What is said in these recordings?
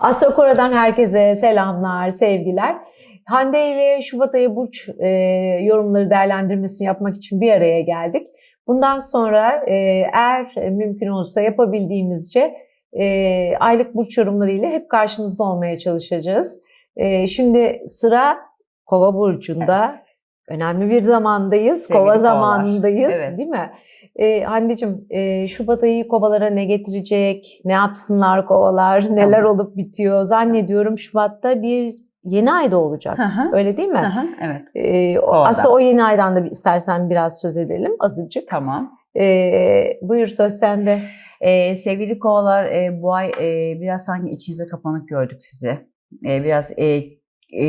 Astrokora'dan herkese selamlar, sevgiler. Hande ile Şubat ayı burç e, yorumları değerlendirmesini yapmak için bir araya geldik. Bundan sonra e, eğer mümkün olursa yapabildiğimizce e, aylık burç yorumları ile hep karşınızda olmaya çalışacağız. E, şimdi sıra Kova burcunda. Evet. Önemli bir zamandayız. Sevgili Kova kovalar. zamanındayız Evet. değil mi? Ee, Hande'cim e, Şubat ayı kovalara ne getirecek? Ne yapsınlar kovalar? Neler olup bitiyor? Zannediyorum Şubat'ta bir yeni ayda olacak. Hı hı. Öyle değil Hı mi? hı, Evet. Ee, o- Kovada. aslında o yeni aydan da bir- istersen biraz söz edelim azıcık. Tamam. Ee, buyur söz sende. Ee, sevgili kovalar e, bu ay e, biraz sanki içinize kapanık gördük sizi. E, biraz e, e,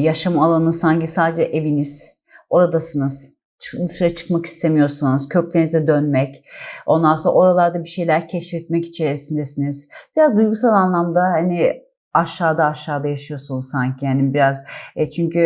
yaşam alanı sanki sadece eviniz. Oradasınız. Dışarı çıkmak istemiyorsunuz. Köklerinize dönmek. Ondan sonra oralarda bir şeyler keşfetmek içerisindesiniz. Biraz duygusal anlamda hani aşağıda aşağıda yaşıyorsunuz sanki yani biraz e, çünkü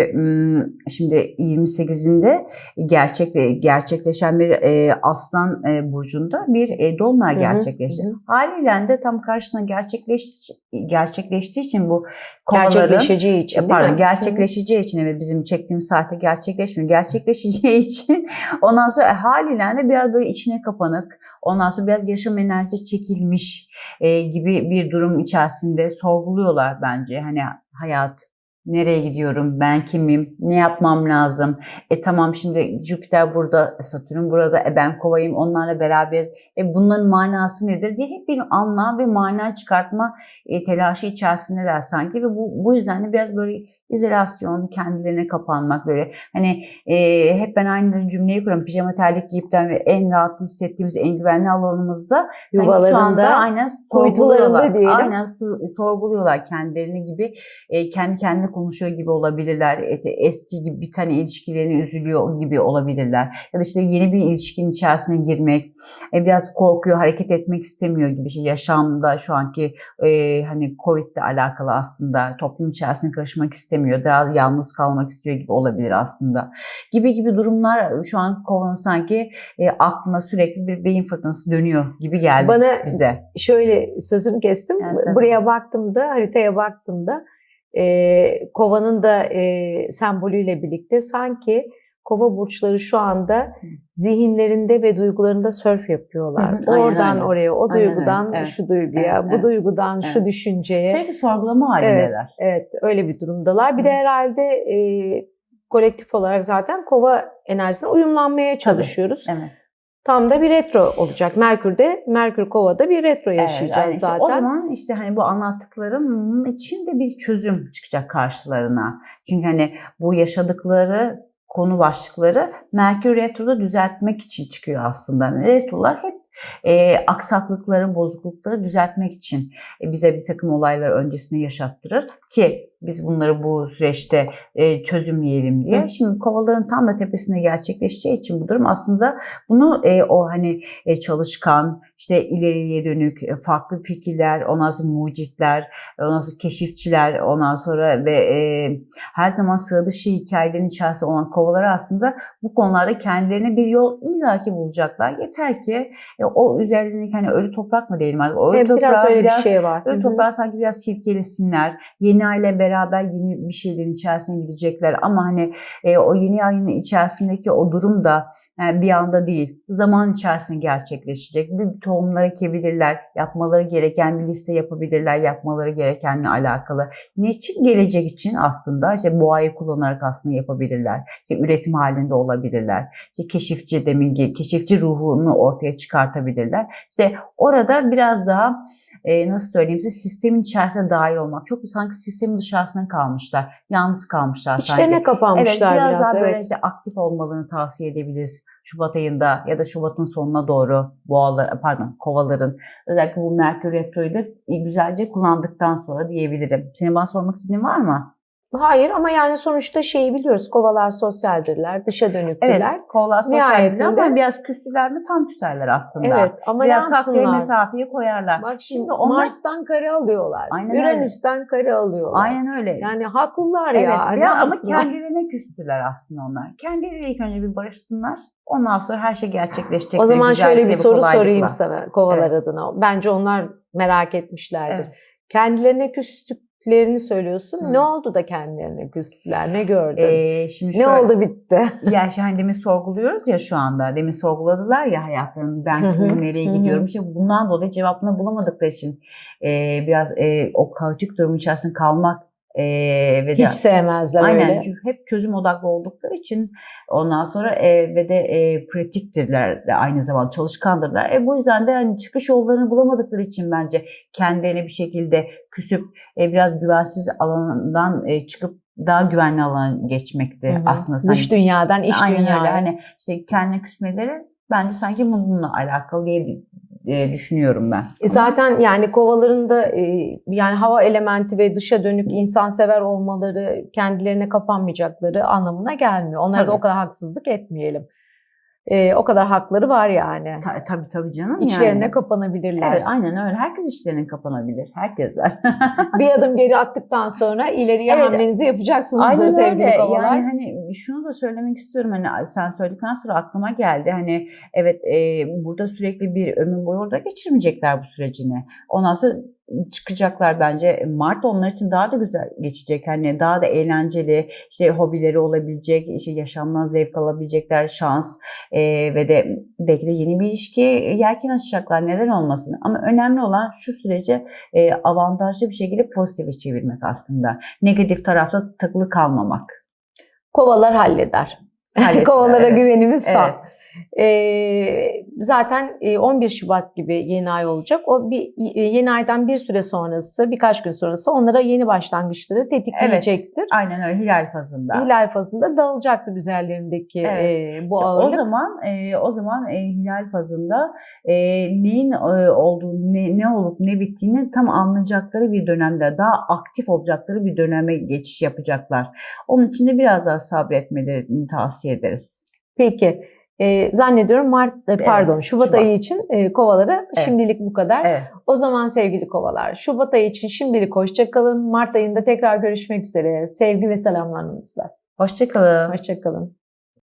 şimdi 28'inde gerçekle gerçekleşen bir e, aslan e, burcunda bir e, dolunay gerçekleşti. hı hı. Haliyle de tam karşısına gerçekleş, gerçekleştiği için bu kovaların Gerçekleşeceği için değil Pardon, mi? gerçekleşeceği için evet bizim çektiğimiz saatte gerçekleşmiyor. Gerçekleşeceği için ondan sonra e, haliyle de biraz böyle içine kapanık, ondan sonra biraz yaşam enerji çekilmiş e, gibi bir durum içerisinde sorguluyorlar bence. Hani hayat nereye gidiyorum, ben kimim, ne yapmam lazım? E tamam şimdi Jüpiter burada, Satürn burada, e ben kovayım, onlarla beraberiz. E bunların manası nedir diye hep bir anlam ve mana çıkartma e, telaşı içerisindeler sanki ve bu, bu yüzden de biraz böyle izolasyon, kendilerine kapanmak böyle hani e, hep ben aynı cümleyi kuruyorum. Pijama terlik giyip de ve en rahat hissettiğimiz en güvenli alanımızda sanki şu anda Yuvalarında, aynen sorguluyorlar. Aynen sor- sorguluyorlar kendilerini gibi e, kendi kendine konuşuyor gibi olabilirler. Eski gibi bir tane ilişkilerini üzülüyor gibi olabilirler. Ya da işte yeni bir ilişkinin içerisine girmek, e, biraz korkuyor, hareket etmek istemiyor gibi şey. Yaşamda şu anki e, hani Covid ile alakalı aslında toplum içerisine karışmak istemiyor. Daha yalnız kalmak istiyor gibi olabilir aslında. Gibi gibi durumlar şu an kovanın sanki e, aklına sürekli bir beyin fırtınası dönüyor gibi geldi Bana bize. şöyle sözünü kestim. Yani sen- Buraya baktığımda, haritaya baktığımda e, kovanın da e, sembolüyle birlikte sanki kova burçları şu anda zihinlerinde ve duygularında sörf yapıyorlar. Hı hı, aynen Oradan öyle. oraya, o Aynen duygudan öyle, evet. şu duyguya, Evet, bu evet. duygudan şu Evet. düşünceye. Sürekli sorgulama Evet, halindeler. evet öyle bir durumdalar. Bir de herhalde e, kolektif olarak zaten kova enerjisine uyumlanmaya çalışıyoruz. Evet. Tam da bir retro olacak. Merkür'de, Merkür Kova'da bir retro Evet, yaşayacağız yani işte zaten. O zaman işte hani bu anlattıklarım için de bir çözüm çıkacak karşılarına. Çünkü hani bu yaşadıkları konu başlıkları Merkür Retro'da düzeltmek için çıkıyor aslında. Yani retrolar hep e, aksaklıkları, bozuklukları düzeltmek için e, bize bir takım olaylar öncesinde yaşattırır ki biz bunları bu süreçte e, çözümleyelim diye. Hı. Şimdi kovaların tam da tepesinde gerçekleşeceği için bu durum aslında bunu e, o hani e, çalışkan, işte ileriye dönük e, farklı fikirler, ondan sonra mucitler, ondan sonra keşifçiler, ondan sonra ve e, her zaman sıra dışı hikayelerin içerisinde olan kovaları aslında bu konularda kendilerine bir yol illaki bulacaklar. Yeter ki e, o üzerindeki hani ölü toprak mı diyelim artık, o ölü Evet, biraz toprağı öyle bir biraz şey var. Böyle Hı hı. toprağı sanki biraz silkelesinler. Yeni ayla beraber yeni bir şeylerin içerisine gidecekler. Ama hani e, o yeni ayın içerisindeki o durum da yani bir anda değil. Zaman içerisinde gerçekleşecek. Bir tohumlar ekebilirler. Yapmaları gereken bir liste yapabilirler. Yapmaları gerekenle alakalı. Ne için? Gelecek için aslında işte boğayı kullanarak aslında yapabilirler. İşte üretim halinde olabilirler. İşte keşifçi demin keşifçi ruhunu ortaya çıkartabilirler. İşte orada biraz daha e, nasıl söyleyeyim size sistemin içerisine dahil olmak. Çok sanki sistemin dışarısına kalmışlar. Yalnız kalmışlar İçlerine sanki. kapanmışlar evet, biraz, biraz. daha böyle evet. işte aktif olmalarını tavsiye edebiliriz. Şubat ayında ya da Şubat'ın sonuna doğru boğalar, pardon kovaların özellikle bu Merkür Retro'yu da güzelce kullandıktan sonra diyebilirim. Senin bana sormak istediğin var mı? Hayır ama yani sonuçta şeyi biliyoruz. Kovalar sosyaldirler, dışa dönüktürler. Evet, kovalar Nihayetinde- sosyaldir ama biraz küstüler mi? Tam küserler aslında. Evet ama biraz ne yapsınlar? mesafeye koyarlar. Bak şimdi, Şimdi onlar- Mars'tan kare alıyorlar. Aynen öyle. Uranüs'ten kare alıyorlar. Aynen öyle. Yani haklılar Evet, ya. biraz ama kendilerine küstüler aslında onlar. Kendileriyle ilk önce bir barışsınlar. Ondan sonra her şey gerçekleşecek. O zaman şöyle bir soru kolaylıkla. sorayım sana kovalar adına. Bence onlar merak etmişlerdir. Evet. Kendilerine küstüklerini söylüyorsun. Hı. Ne oldu da kendilerine küstüler? Ne gördün? Ee, şimdi ne şöyle- oldu bitti? Ya hani demin sorguluyoruz ya şu anda. Demin sorguladılar ya hayatlarını. Ben kimim, nereye gidiyorum. İşte bundan dolayı cevabını bulamadıkları için e, biraz e, o kaotik durum içerisinde kalmak e, ve de Hiç sevmezler Aynen öyle. çünkü hep çözüm odaklı oldukları için ondan sonra e, ve de e, pratiktirler de aynı zamanda çalışkandırlar. E, bu yüzden de hani çıkış yollarını bulamadıkları için bence kendilerine bir şekilde küsüp e, biraz güvensiz alanından e, çıkıp daha güvenli alana geçmekti Hı hı. aslında. Dış sanki. dünyadan, iç öyle. Hani işte kendine küsmeleri bence sanki bununla alakalı diye e, düşünüyorum ben. E Zaten yani kovaların da e, yani hava elementi ve dışa dönük insansever olmaları kendilerine kapanmayacakları anlamına gelmiyor. Onlara da Tabii. o kadar haksızlık etmeyelim. E, o kadar hakları var yani. Ta- tabii tabii canım. İçlerine yani. kapanabilirler. Evet, aynen öyle. Herkes içlerine kapanabilir. Herkesler. Bir adım geri attıktan sonra ileriye Evet. hamlenizi yapacaksınızdır Aynen sevgili öyle. kovalar. Yani hani şunu da söylemek istiyorum. Hani sen söyledikten sonra aklıma geldi. Hani evet e, burada sürekli bir ömür boyu orada geçirmeyecekler bu sürecini. Ondan sonra çıkacaklar bence. Mart onlar için daha da güzel geçecek. Hani daha da eğlenceli, işte hobileri olabilecek, işte yaşamdan zevk alabilecekler, şans e, ve de belki de yeni bir ilişki yelken açacaklar. Neden olmasın? Ama önemli olan şu süreci e, avantajlı bir şekilde pozitife çevirmek aslında. Negatif tarafta takılı kalmamak. Kovalar halleder. Kovalara evet. güvenimiz tam. Evet. Ee, zaten e, 11 Şubat gibi yeni ay olacak. O bir e, yeni aydan bir süre sonrası, birkaç gün sonrası onlara yeni başlangıçları tetikleyecektir. Aynen öyle hilal fazında. Hilal fazında dağılacaktır üzerlerindeki Evet. e, bu İşte o ağırlık. zaman e, o zaman e, hilal fazında e, neyin e, olduğunu, ne, ne olup ne bittiğini tam anlayacakları bir dönemde, daha aktif olacakları bir döneme geçiş yapacaklar. Onun için de biraz daha sabretmelerini tavsiye ederiz. Peki. E, zannediyorum Mart e, pardon Evet, Şubat, Şubat. ayı için e, kovalara şimdilik bu kadar. Evet. O zaman sevgili kovalar Şubat ayı için şimdilik hoşça kalın. Mart ayında tekrar görüşmek üzere. Sevgi ve selamlarınızla. Hoşçakalın. Hoşça kalın.